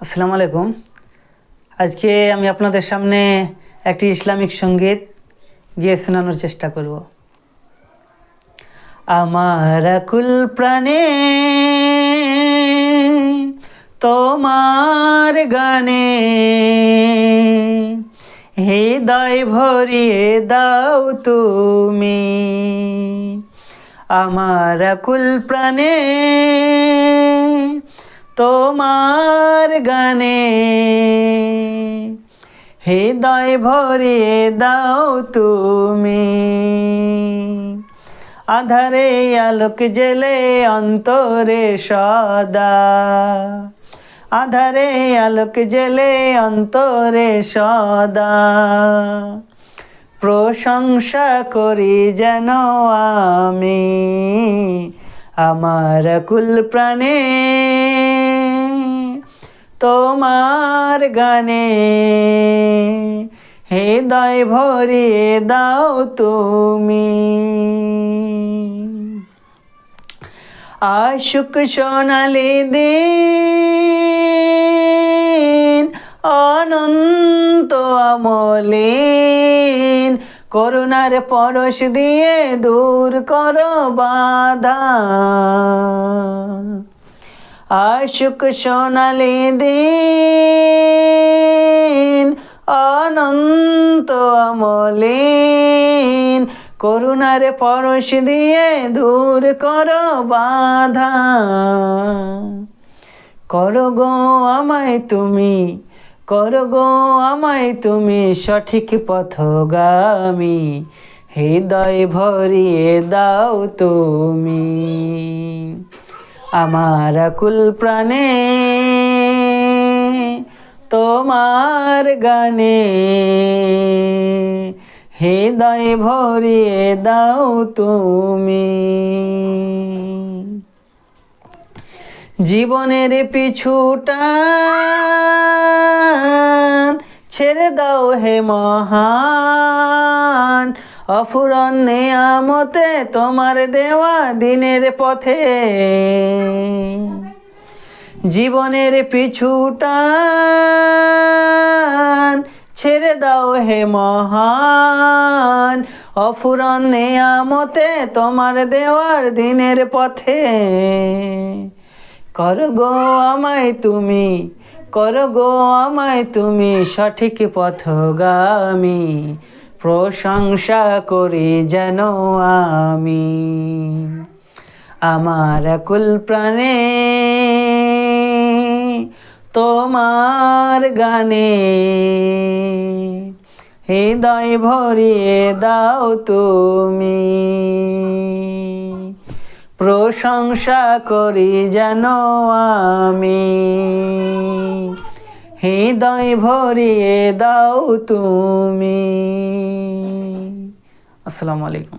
আসসালামু আলাইকুম। আজকে আমি আপনাদের সামনে একটি ইসলামিক সংগীত গিয়ে শোনানোর চেষ্টা করব। আমার আকুল প্রাণে তোমার গানে হৃদয় ভরিয়ে দাও তুমি। আমার আকুল প্রাণে তোমার গানে। হৃদয় ভরিয়ে দাও তুমি। আধারে আলোক জেলে অন্তরে সদা। আধারে আলোক জেলে অন্তরে সদা। প্রশংসা করি যেন আমি আমার কুল প্রাণে তোমার গানে। হৃদয় ভরিয়ে দাও তুমি। আশুক সোনালি দিন, অনন্ত আমলিন। করুণার পরশ দিয়ে দূর করো বাধা। আশুক সোনালি দিন, অনন্ত আমলিন করুণার পরশ দিয়ে দূর করো বাধা। করো গো আমায় তুমি, করো গো আমায় তুমি সঠিক পথগামী। হৃদয় ভরিয়ে দাও তুমি। আমার আকুল প্রাণে তোমার গানে। হৃদয় ভরিয়ে দাও তুমি। জীবনের পিছুটা ছেড়ে দাও হে মহান। অফুরন নেয়ামতে তোমার দেওয়া দিনের পথে। জীবনের পিছুটা ছেড়ে দাও হে মহান। অফুরন নেয়ামতে তোমার দেওয়ার দিনের পথে। কর গো আমায় তুমি কর গো আমায় তুমি সঠিক পথগামী। প্রশংসা করি যেন আমি। আমার কুল প্রাণে তোমার গানে হৃদয় ভরিয়ে দাও তুমি। প্রশংসা করি যেন আমি। হৃদয় ভরিয়ে দাও তুমি। আসসালামু আলাইকুম।